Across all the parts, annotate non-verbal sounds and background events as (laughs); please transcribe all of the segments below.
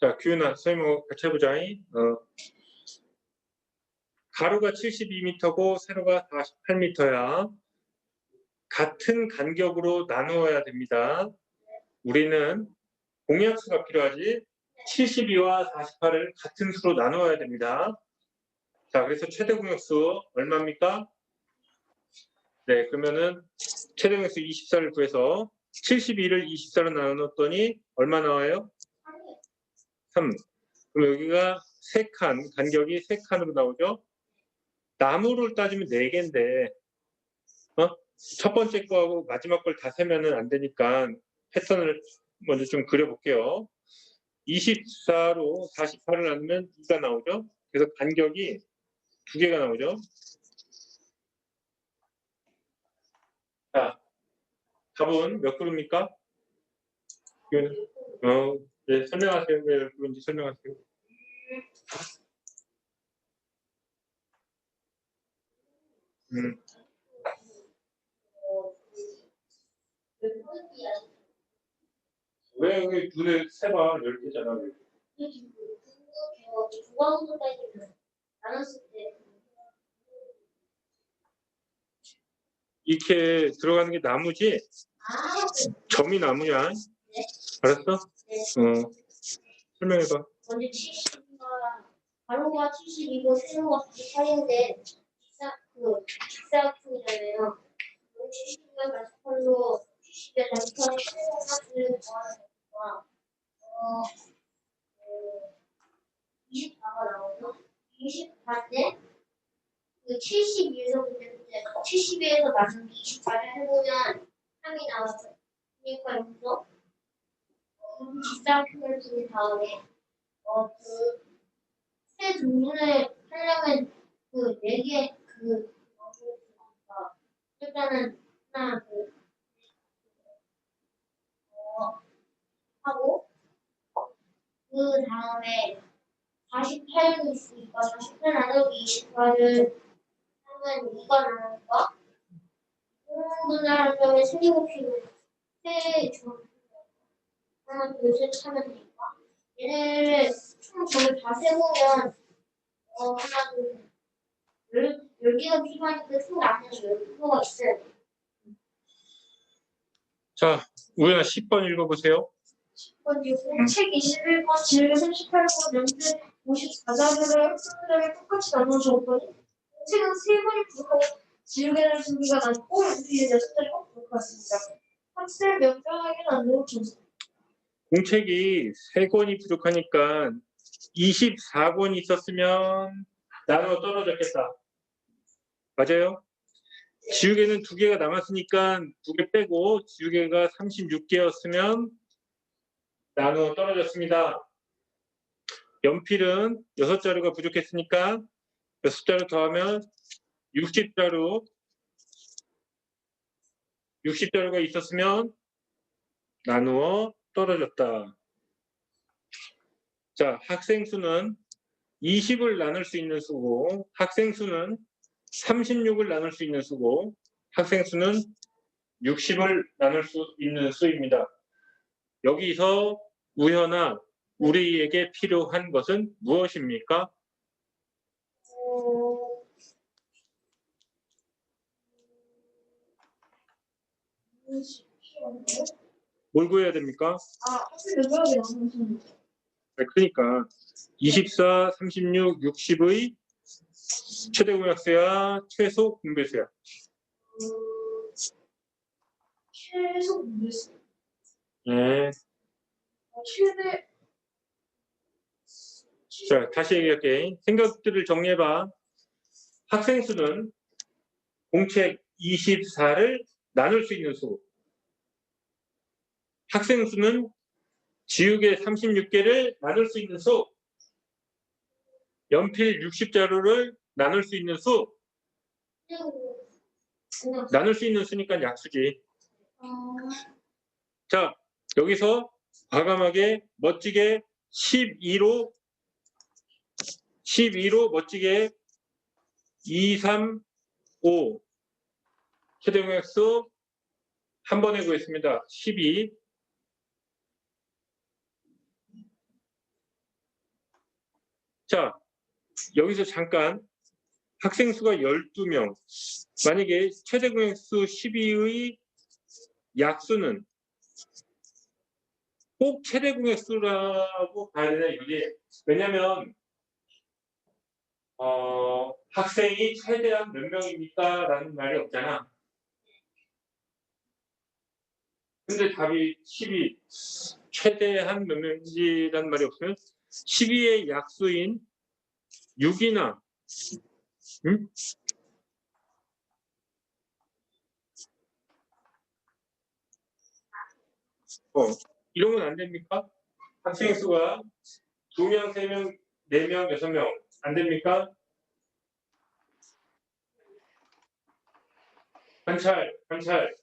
자, 규은아, 선생님 같이 해보자. 어. 가로가 72m고 세로가 48m야. 같은 간격으로 나누어야 됩니다. 우리는 공약수가 필요하지. 72와 48을 같은 수로 나누어야 됩니다. 자, 그래서 최대 공약수 얼마입니까? 네, 그러면은 최대 공약수 24를 구해서 72를 24로 나눴더니 얼마 나와요? 3. 그럼 여기가 3칸, 간격이 3칸으로 나오죠? 나무를 따지면 4개인데, 어? 첫 번째 거하고 마지막 걸 다 세면은 안 되니까 패턴을 먼저 좀 그려볼게요. 24로 48을 나누면 2가 나오죠? 그래서 간격이 두 개가 나오죠? 자, 답은 몇 그루입니까? 어, 네, 설명하세요. 왜몇 그루인지 설명하세요. 음, 왜 여기 눈에 세봐 10개잖아. 중앙선까지 나눴을 때 이렇게 들어가는 게 나무지? 아, 점이 나무야. 알았어? 어, 설명해봐. 먼저 70과 가로가 72고 세로가 48인데 직사 그 직사각형이잖아요. 70과 48로 70에 48의 세로가 더하는 거니까 어, 어 24가 나오죠. 24인데 그 72에서 근데 72에서 나누기 24를 해보면 3이 나와요. 그러니까 여기서 어, 직사각형을 둔 다음에 어, 그, 세 등분을 하려면 그, 네 개, 그, 어, 일단은, 하나, 그, 어, 하고, 그 다음에, 48도 있으니까, 48 나누기 28을 하면 2가 나오니까, 분분을 하려면 세제곱식 둘, 셋 하면 되니까, 얘네를 총 저를 다 세보면 어 하나 둘열 열개가 필요하니까 총 나머지 열 개가 있어요. 자, 우연아 10번 읽어보세요. 번째 공책 21번 지르기 38번 연필 54자료를 학생들에게 똑같이 나눠 줬더니 공책은 세 부족하고 지우개를 두 개가 남고 연필 여섯 자리가 부족했습니다. 학생 명령하기는 안 되고 점수 공책이 3권이 부족하니까 24권이 있었으면 나눠 떨어졌겠다. 맞아요? 지우개는 두 개가 남았으니까 두 개 빼고 지우개가 36개였으면 나눠 떨어졌습니다. 연필은 6자루가 부족했으니까 6자루 더하면 60자루 60자루가 있었으면 나누어 떨어졌다. 자, 학생 수는 20을 나눌 수 있는 수고, 학생 수는 36을 나눌 수 있는 수고, 학생 수는 60을 나눌 수 있는 수입니다. 여기서 우연아, 우리에게 필요한 것은 무엇입니까? 어... 뭘 구해야 됩니까? 아, 네, 그러니까 24, 36, 60의 최대 공약수야, 최소 공배수야. 음, 최소 무슨 네. 최대 자, 다시 얘기할게. 생각들을 정리해봐. 학생 수는 공책 24를 나눌 수 있는 수. 학생 수는 지우개 36개를 나눌 수 있는 수. 연필 60자루를 나눌 수 있는 수. 나눌 수 있는 수니까 약수지. 어, 자, 여기서 과감하게 멋지게 12로 12로 멋지게 2, 3, 5 최대 공약수 한 번에 구했습니다. 12 자, 여기서 잠깐 학생 수가 12명. 만약에 최대 공약수 12의 약수는 꼭 최대 공약수라고 봐야 되나 이게 왜냐면 어, 학생이 최대한 몇 명입니까? 라는 말이 없잖아. 근데 답이 12 최대한 몇 명이라는 말이 없으면 12의 약수인 6이나 응? 어, 건안 됩니까? 학생 수가 2명, 3명, 4명, 6명 안 됩니까? 관찰, 관찰.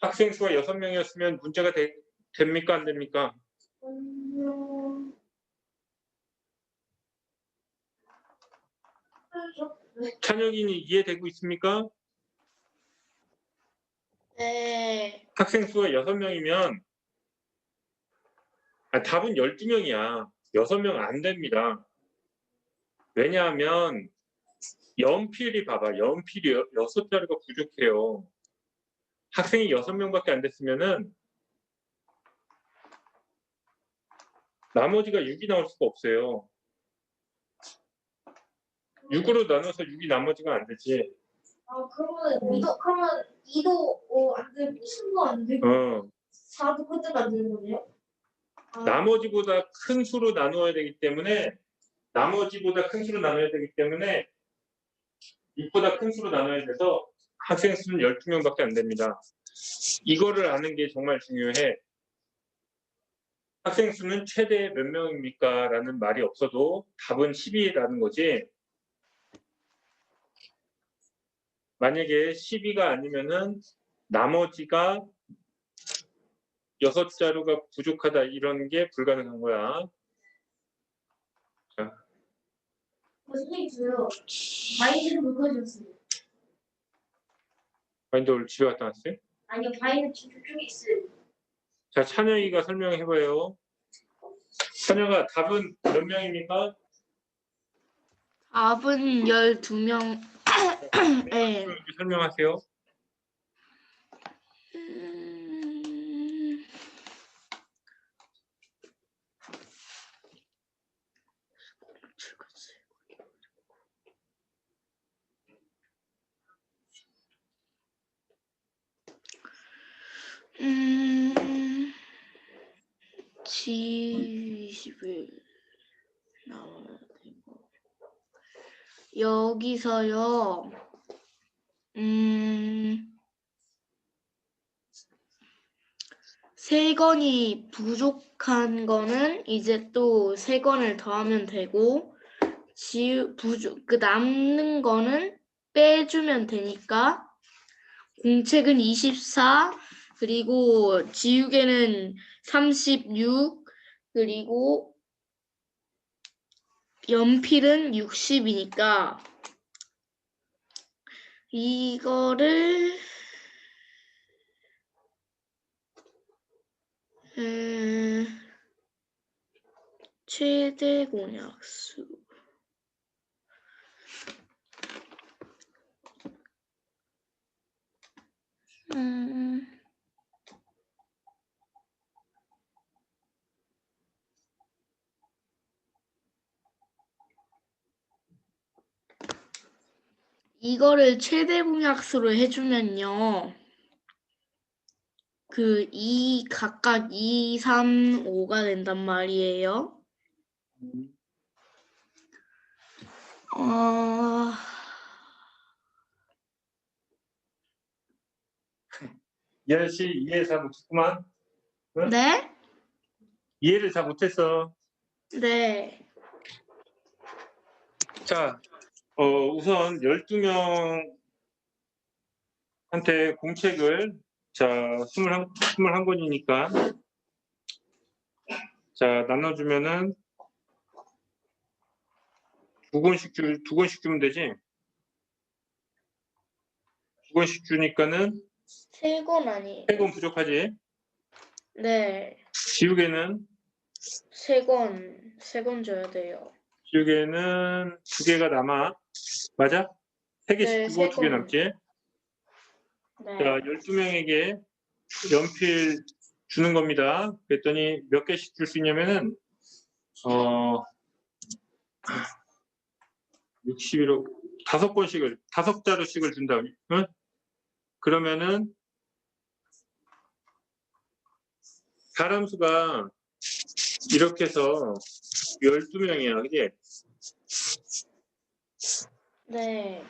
학생 수가 6명이었으면 문제가 되, 됩니까? 안 됩니까? 음... 찬혁이니 이해되고 있습니까? 네. 학생 수가 6명이면 아, 답은 12명이야. 6명 안 됩니다. 왜냐하면 연필이 봐봐. 연필이 6자리가 부족해요. 학생이 6명밖에 안 됐으면 은 나머지가 6이 나올 수가 없어요. 6으로 나눠서 6이 나머지가 안 되지. 아 그러면 2도 그러면 2도 어, 안 되고 3도 안 되고 어. 4도 그때가 안 되는 거네요? 아, 나머지보다 큰 수로 나누어야 되기 때문에 나머지보다 큰 수로 나눠야 되기 때문에 6보다 큰 수로 나눠야 돼서 학생 수는 12명밖에 안 됩니다. 이거를 아는 게 정말 중요해. 학생 수는 최대 몇 명입니까? 라는 말이 없어도 답은 12라는 거지. 만약에 12가 아니면은 나머지가 여섯 자루가 부족하다 이런 게 불가능한 거야. 어, 선생님 저요 바인드를 못 가져왔어요 마인드 오늘 집에 갔다 왔어요? 아니요 바인드 저쪽에 있어요 자, 찬영이가 설명해봐요. 찬영아, 답은 몇 명입니까? 답은 12명. 네. 설명하세요. 음, 음, G20을 나와야 되고 여기서요 음, 세 건이 부족한 거는 이제 또 세 건을 더하면 되고 지우 부족 그 남는 거는 빼주면 되니까 공책은 24 그리고 지우개는 36 그리고 연필은 60이니까 이거를 음, 최대 공약수. 음, 이거를 최대 공약수로 해주면요. 그 2 각각 2, 3, 5가 된단 말이에요. 어... 이현 씨 이해 잘 못했구만. 네? 이해를 잘 못했어. 네. 자, 어, 우선 12명한테 공책을 자, 21, 21권이니까 자, 나눠주면은 두 권씩 주, 두 권씩 주면 되지? 두 권씩 주니까는 세건 아니에요. 세 권 부족하지? 네. 지우개는 세 권, 세 권 줘야 돼요. 지우개는 두 개가 남아. 맞아? 세 개씩 네, 주고 세두개 권. 남지? 네. 자, 12명에게 연필 주는 겁니다. 그랬더니 몇 개씩 줄 수 있냐면은, 어, 61호, 다섯 권씩을, 다섯 자루씩을 준다. 응? 그러면은, 사람 수가 이렇게 해서 12명이야. 그지? 네.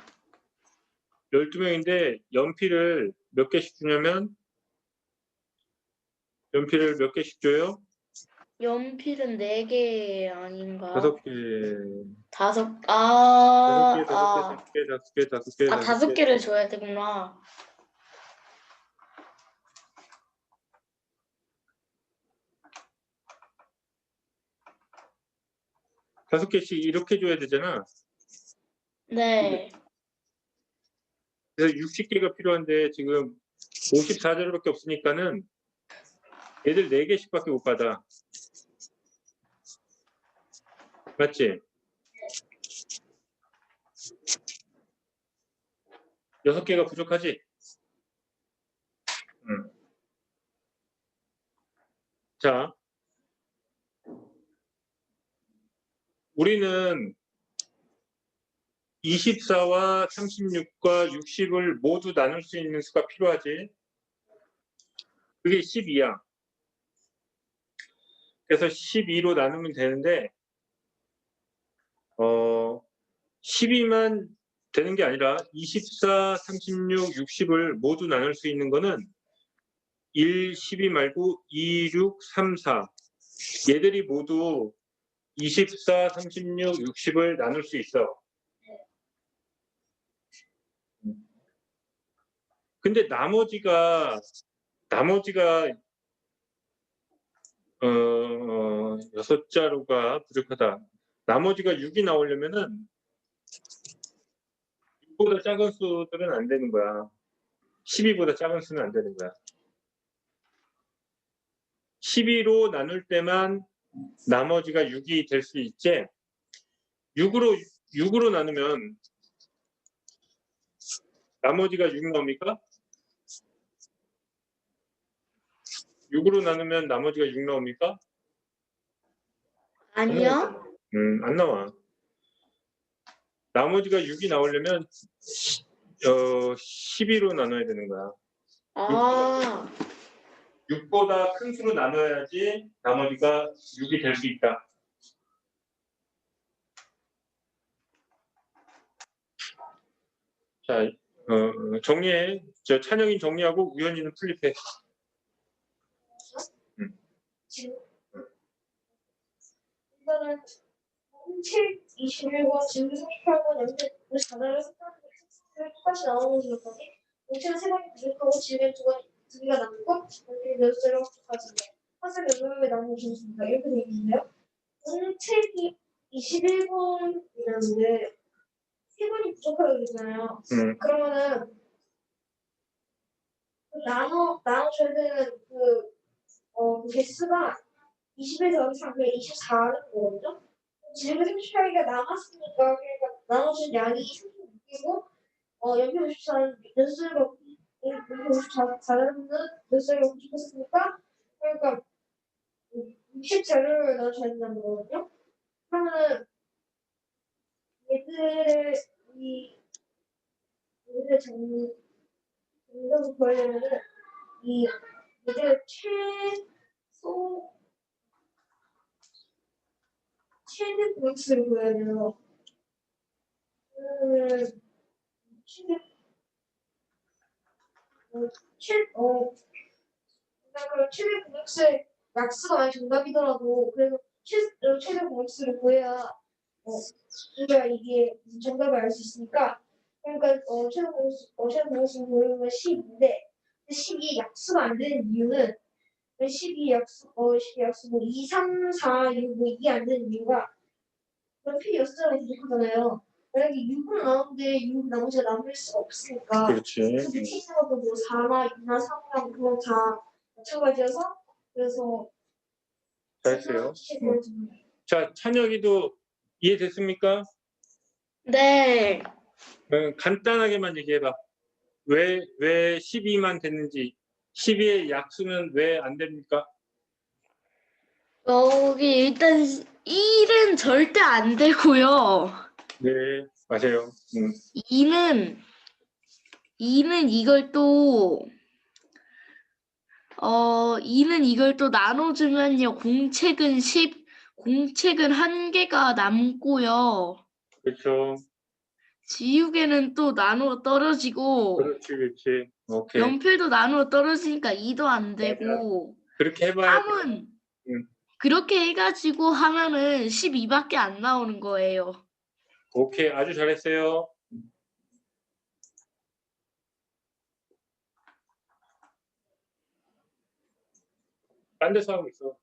12명인데 연필을 몇 개씩 주냐면 연필을 몇 개씩 줘요? 연필은 네개 아닌가? 다섯 개. 다섯, 아, 다섯 개, 아, 다섯 개, 다섯 개, 다섯 개, 아, 다섯 개를 줘야 되구나. 다섯 개씩 이렇게 줘야 되잖아. 네. 그래서 60개가 필요한데 지금 54자루밖에 없으니까는 얘들 4개씩밖에 못 받아. 맞지? 여섯 개가 부족하지? 응. 자, 우리는 24와 36과 60을 모두 나눌 수 있는 수가 필요하지. 그게 12야. 그래서 12로 나누면 되는데, 어, 12만 되는 게 아니라 24, 36, 60을 모두 나눌 수 있는 거는 1, 12 말고 2, 6, 3, 4. 얘들이 모두 24, 36, 60을 나눌 수 있어. 근데 나머지가 나머지가 어, 어, 여섯 자루가 부족하다. 나머지가 6이 나오려면은 6보다 작은 수들은 안 되는 거야. 12보다 작은 수는 안 되는 거야. 12로 나눌 때만 나머지가 6이 될 수 있지. 6으로 6으로 나누면 나머지가 6 나옵니까? 6으로 나누면 나머지가 6 나옵니까? 아니요? 음, 안 나와. 나머지가 6이 나오려면 어, 12로 나눠야 되는 거야. 아, 6 보다 큰 수로 나눠야지 나머지가 6이 될 수 있다. 자, 어, 정리해. 저 찬영이 정리하고 우연이는 풀립해. 지금 이거는 7, 21번, 지금 38번, 연필 54자를 똑같이 나오는 거였더니 공채는 세 번이 부족하고 지금 두, 번, 두 개가 남고 연필 몇 자루가 부족하지만 화살 몇 명에 남은 중입니다. 이렇게 되어 있는데요. 오늘 책이 21번이라는데 세 번이 부족하다고 그랬잖아요. 음, 그러면은 그 나눠 나눠줘야 되는 그 어, 그 개수가 20에서 여기서 그냥 24는 거거든요. 지금 38개가 남았으니까 그러니까 나눠준 양이 36개고 어, 연필 54는 몇 수가 54자는 몇 수가 부족했으니까 그러니까 60자료를 넣어줘야 된다는 거거든요. 그러면은 얘들의 이 얘들의 정리 정답을 구하려면은 이 얘들 최소 최대 공수를 구해야 돼요. 그러면은 최대 어, 최 어, 그러니까 최대 공수의 약수가 만약 정답이더라도 최 어, 최대 공수를 구해야 어 우리가 이게 정답을 알 수 있으니까 그러니까 어 최대 공수 어 최대 공수 구하면 10인데 12 약수가 안 되는 이유는 12 약수 어12 약수 뭐 2, 3, 4, 6, 뭐 이게 안 되는 이유가 연필 여섯 자가 부족하잖아요. 만약에 6은 나오는데 6 나머지가 남을 수가 없으니까 그렇지. 있는 것도 뭐 4나 2나 3나 그건 다 마찬가지여서 그래서 잘했어요. 자, 찬혁이도 이해됐습니까? 네. 어, 간단하게만 얘기해봐. 왜, 왜 12만 됐는지, 12의 약수는 왜 안 됩니까? 여기 일단 1은 절대 안 되고요. 네, 맞아요. 음, 2는 2는 이걸 또 어, 2는 이걸 또 나눠주면요. 공책은 10, 공책은 한 개가 남고요. 그렇죠. 지우개는 또 나누어 떨어지고 그렇지, 그렇지. 오케이. 연필도 나누어 떨어지니까 2도 안 되고 그렇게 해봐야 3은 음. 그렇게 해가지고 하면은 12밖에 안 나오는 거예요. 오케이, 아주 잘했어요. 딴 데서 하고 있어.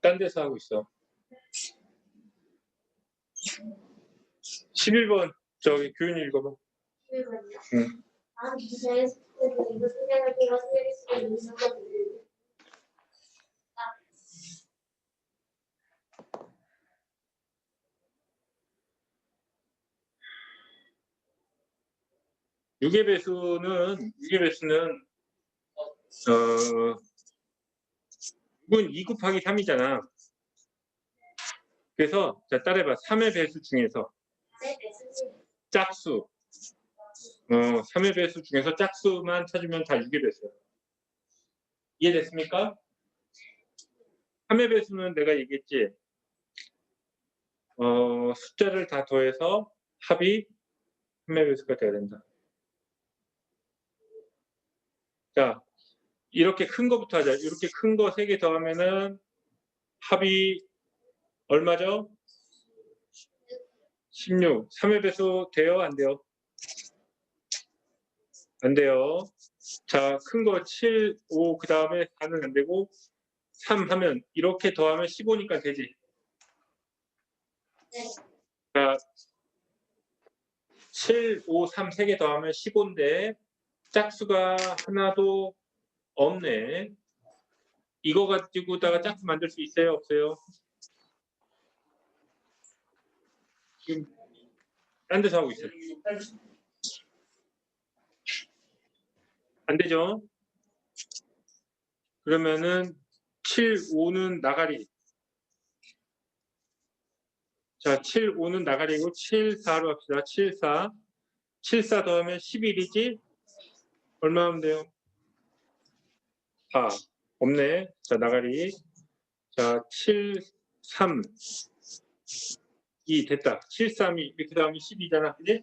딴 데서 하고 있어. 11번 저기 교훈 읽어봐. 11번이요? 응. 아, 6의 배수는 6의 배수는 어 6은 2 곱하기 3이잖아. 그래서 자 따라해봐. 3의 배수 중에서 짝수 어 3의 배수 중에서 짝수만 찾으면 다 6의 배수야. 이해됐습니까? 3의 배수는 내가 얘기했지. 어, 숫자를 다 더해서 합이 3의 배수가 돼야 된다. 자, 이렇게 큰 거부터 하자. 이렇게 큰 거 세 개 더하면은 합이 얼마죠? 16. 3의 배수 돼요? 안 돼요? 안 돼요. 자, 큰 거 7, 5, 그 다음에 4는 안 되고 3 하면 이렇게 더하면 15니까 되지. 네. 자, 7, 5, 3세개 더하면 15인데 짝수가 하나도 없네. 이거 가지고다가 짝수 만들 수 있어요? 없어요? 지금 딴 데서 하고 있어요. 안 되죠? 그러면은 7, 5는 나가리. 자, 7, 5는 나가리고 7, 4로 합시다. 7, 4. 7, 4 더하면 11이지? 얼마 하면 돼요? 4. 없네. 자, 나가리. 자, 7, 3. 2 됐다. 7, 3이 이렇게 더하면 12잖아. 그지?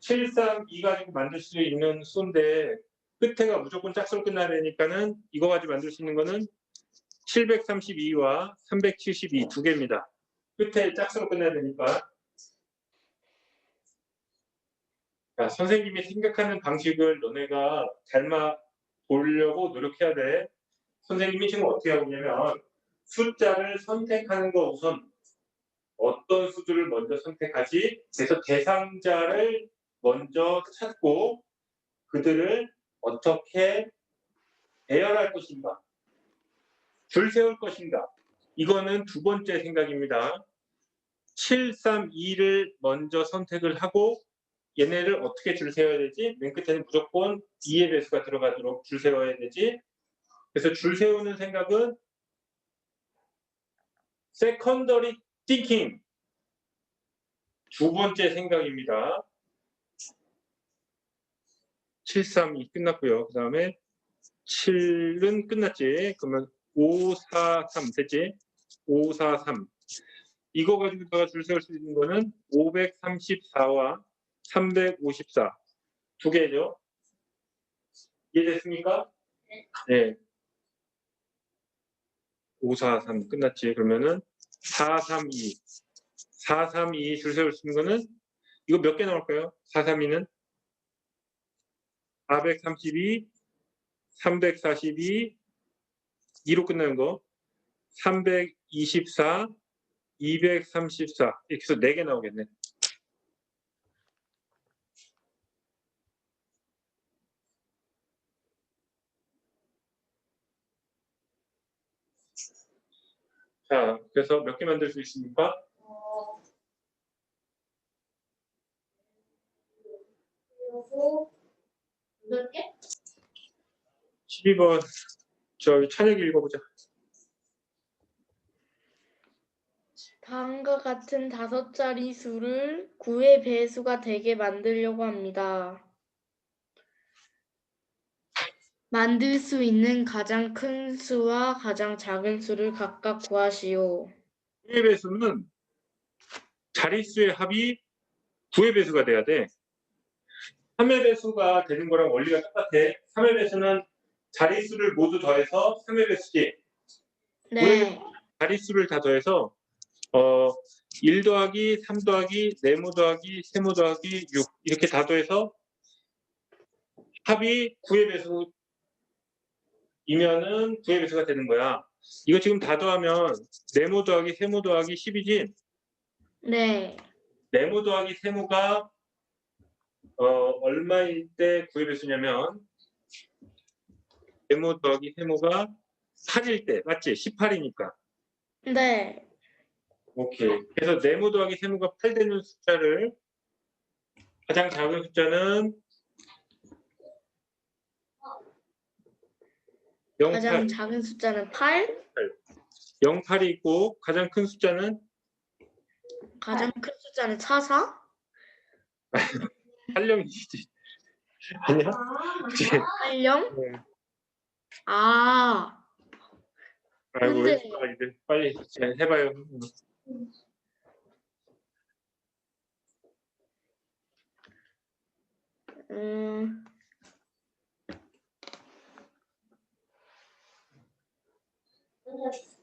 7, 3, 2 가지고 만들 수 있는 수인데 끝에가 무조건 짝수로 끝나야 되니까는 이거 가지고 만들 수 있는 거는 732와 372 두 개입니다. 끝에 짝수로 끝나야 되니까. 자, 선생님이 생각하는 방식을 너네가 닮아 보려고 노력해야 돼. 선생님이 지금 어떻게 하고 있냐면 숫자를 선택하는 거 우선 어떤 수들을 먼저 선택하지? 그래서 대상자를 먼저 찾고 그들을 어떻게 배열할 것인가? 줄 세울 것인가? 이거는 두 번째 생각입니다. 7, 3, 2를 먼저 선택을 하고 얘네를 어떻게 줄 세워야 되지? 맨 끝에는 무조건 2의 배수가 들어가도록 줄 세워야 되지. 그래서 줄 세우는 생각은 secondary thinking 두 번째 생각입니다. 7, 3, 2 끝났고요. 그 다음에 7은 끝났지. 그러면 5, 4, 3 됐지? 5, 4, 3. 이거 가지고 내가 줄 세울 수 있는 거는 534와 354. 두 개죠? 이해됐습니까? 네. 5, 4, 3 끝났지. 그러면은 4, 3, 2. 4, 3, 2 줄 세울 수 있는 거는 이거 몇 개 나올까요? 4, 3, 2는 432, 342, 2로 끝나는 거, 324, 234 이렇게 해서 4개 나오겠네. 자, 그래서 몇 개 만들 수 있습니까? 여덟 개? 12번 저기 찬혁이 읽어보자. 다음과 같은 다섯 자리 수를 9의 배수가 되게 만들려고 합니다. 만들 수 있는 가장 큰 수와 가장 작은 수를 각각 구하시오. 9의 배수는 자릿수의 합이 9의 배수가 돼야 돼. 3의 배수가 되는 거랑 원리가 똑같아. 3의 배수는 자릿수를 모두 더해서 3의 배수지. 네, 자릿수를 다 더해서 어, 1 더하기 3 더하기 네모 더하기 세모 더하기 6 이렇게 다 더해서 합이 9의 배수 이면은 9의 배수가 되는 거야. 이거 지금 다 더하면 네모 더하기 세모 더하기 10이지. 네, 네모 더하기 세모가 어, 얼마일 때 9의 배수냐면 네모 더하기 세모가 8일 때 맞지? 18이니까. 네, 오케이. 그래서 네모 더하기 세모가 8 되는 숫자를 가장 작은 숫자는 가장 작은 숫자는 8, 08이 있고 가장 큰 숫자는 가장 큰 숫자는 44, 8령이지. (laughs) 아니야? 아, 80. 네. 아, 아이고 근데- 왜 이들 빨리 잘 해봐요. 음, Конечно.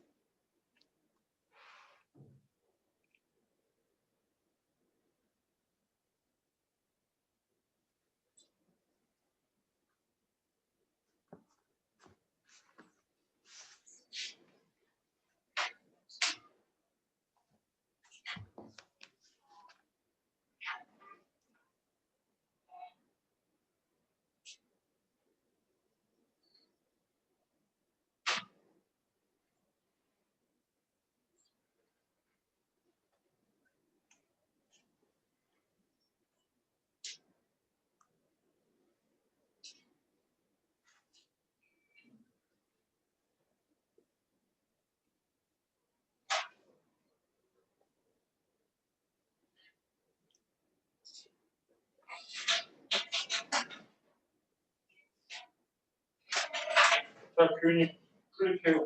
자, 교훈이 클릭해요.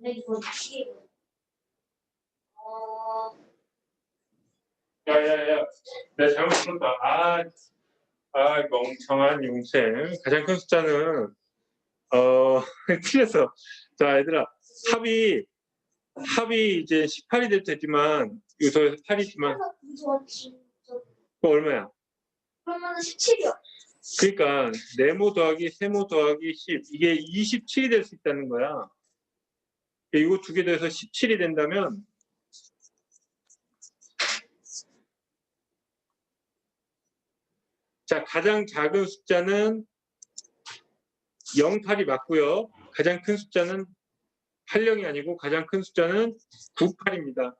네, 이거 이게 어, 야야야, 내가 잘못 들었다. 아, 아 멍청한 용생. 가장 큰 숫자는 어 (laughs) 틀렸어. 자, 얘들아, 합이 합이 이제 18이 될 테지만 여기서 8이지만 저 진짜 그거 얼마야? 그러면은 17이요. 그러니까 네모 더하기 세모 더하기 10 이게 27이 될 수 있다는 거야. 이거 두 개 더해서 17이 된다면 자 가장 작은 숫자는 08이 맞고요. 가장 큰 숫자는 80이 아니고 가장 큰 숫자는 98입니다.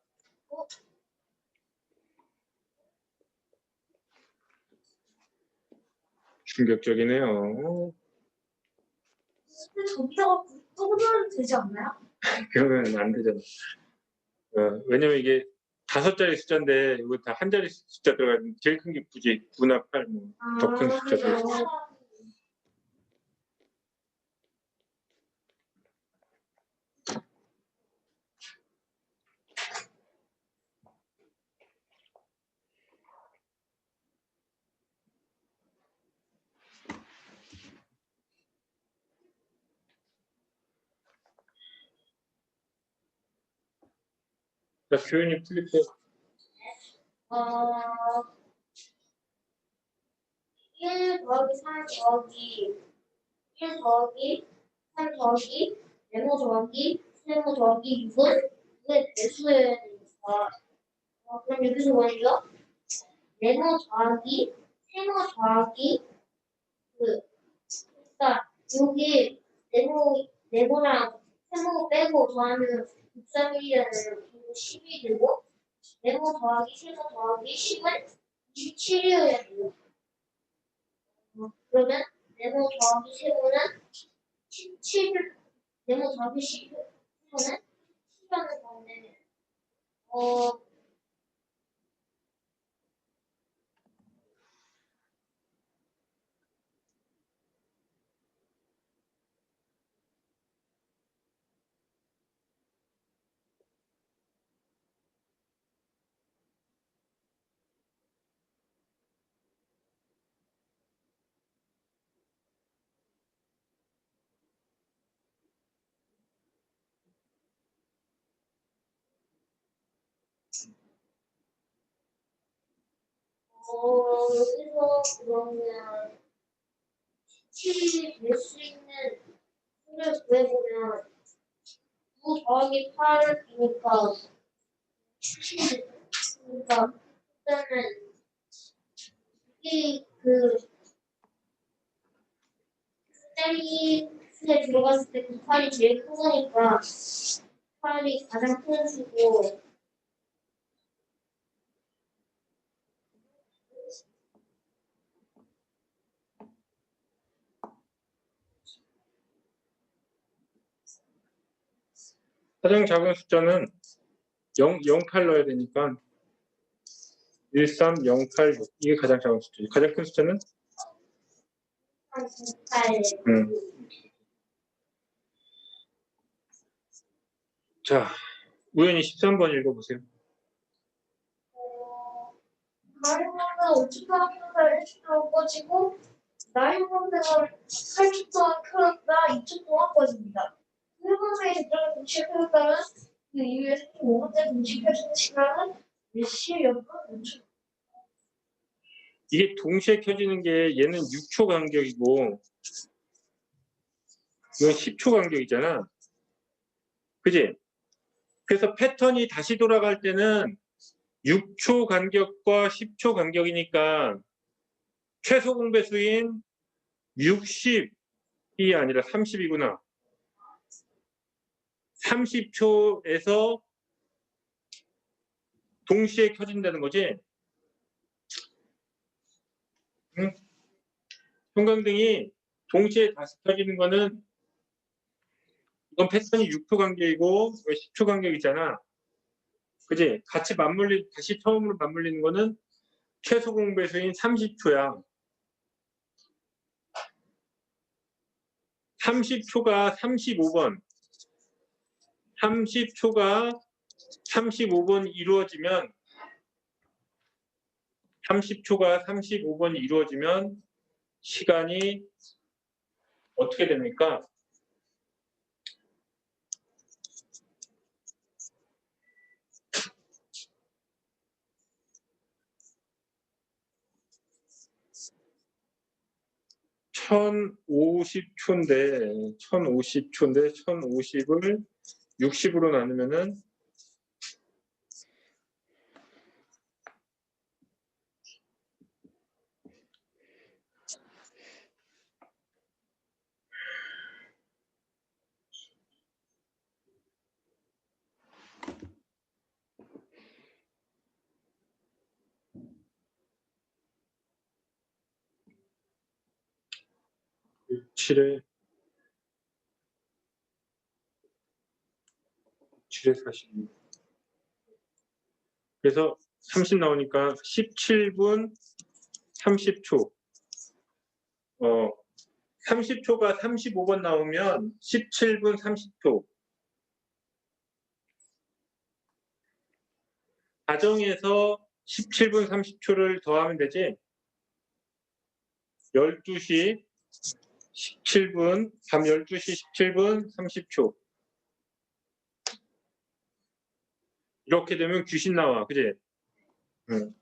충격적이네요. 근데 저기다가 떠들어도 되지 않나요? (laughs) 그러면 안 되잖아. 어, 왜냐면 이게 다섯 자리 숫자인데 이거 다 한 자리 숫자 들어가 제일 큰 게 굳이 9나 8, 뭐. 더 큰 숫자들. 아, 자, 교현이 플립해. 어, 1 더하기 3 더하기 1 더하기 3 더하기 네모 더하기 세모 더하기 6은 왜 배수해야 되니까 어, 그럼 여기서 뭐예요? 네모 더하기 세모 더하기 그 그러니까 여기 네모 네모랑 세모 빼고 더하면 631이라는 10이 되고 네모 더하기 세모 더하기 10은 27이어야 돼요. 어, 그러면 네모 더하기 세모는 17, 네모 더하기 10은 10이라는 건데 어 어, 여기서 그러면 17이 될 수 있는 수를 구해보면 9 더하기 8이니까 17이니까 일단은 이그 숫자리 수에 들어갔을 때그 8이 제일 큰 거니까 8이 가장 큰 수고 가장 작은 숫자는 0, 08 넣어야 되니까 13086 이게 가장 작은 숫자죠. 가장 큰 숫자는 8 음. 자 우연히 13번 읽어보세요. 나이mon드가 5초 동안 키웠다 1초 동안 꺼지고 나이몬드가 8초 동안 키웠다 2초 동안 꺼집니다. 일본 사이 대장을 동시에 키웠다면 그 이후에 35번째 동시에 켜지는 시간은 몇 시에 몇 분? 몇 초? 이게 동시에 켜지는 게 얘는 6초 간격이고 이건 10초 간격이잖아. 그지? 그래서 패턴이 다시 돌아갈 때는 6초 간격과 10초 간격이니까 최소 공배수인 60이 아니라 30이구나. 30초에서 동시에 켜진다는 거지. 응? 형광등이 동시에 다시 켜지는 거는 이건 패턴이 6초 간격이고 10초 간격이잖아. 그지? 같이 맞물리 다시 처음으로 맞물리는 거는 최소 공배수인 30초야. 30초가 35번. 30초가 35번 이루어지면 30초가 35번이 이루어지면 시간이 어떻게 됩니까? (1050초인데) (1050초인데) (1050을) (60으로) 나누면은 칠에 7에 46 그래서 30 나오니까 17분 30초. 어 30초가 35번 나오면 17분 30초. 가정에서 17분 30초를 더하면 되지? 12시 17분, 밤 12시 17분 30초. 이렇게 되면 귀신 나와, 그지? 응.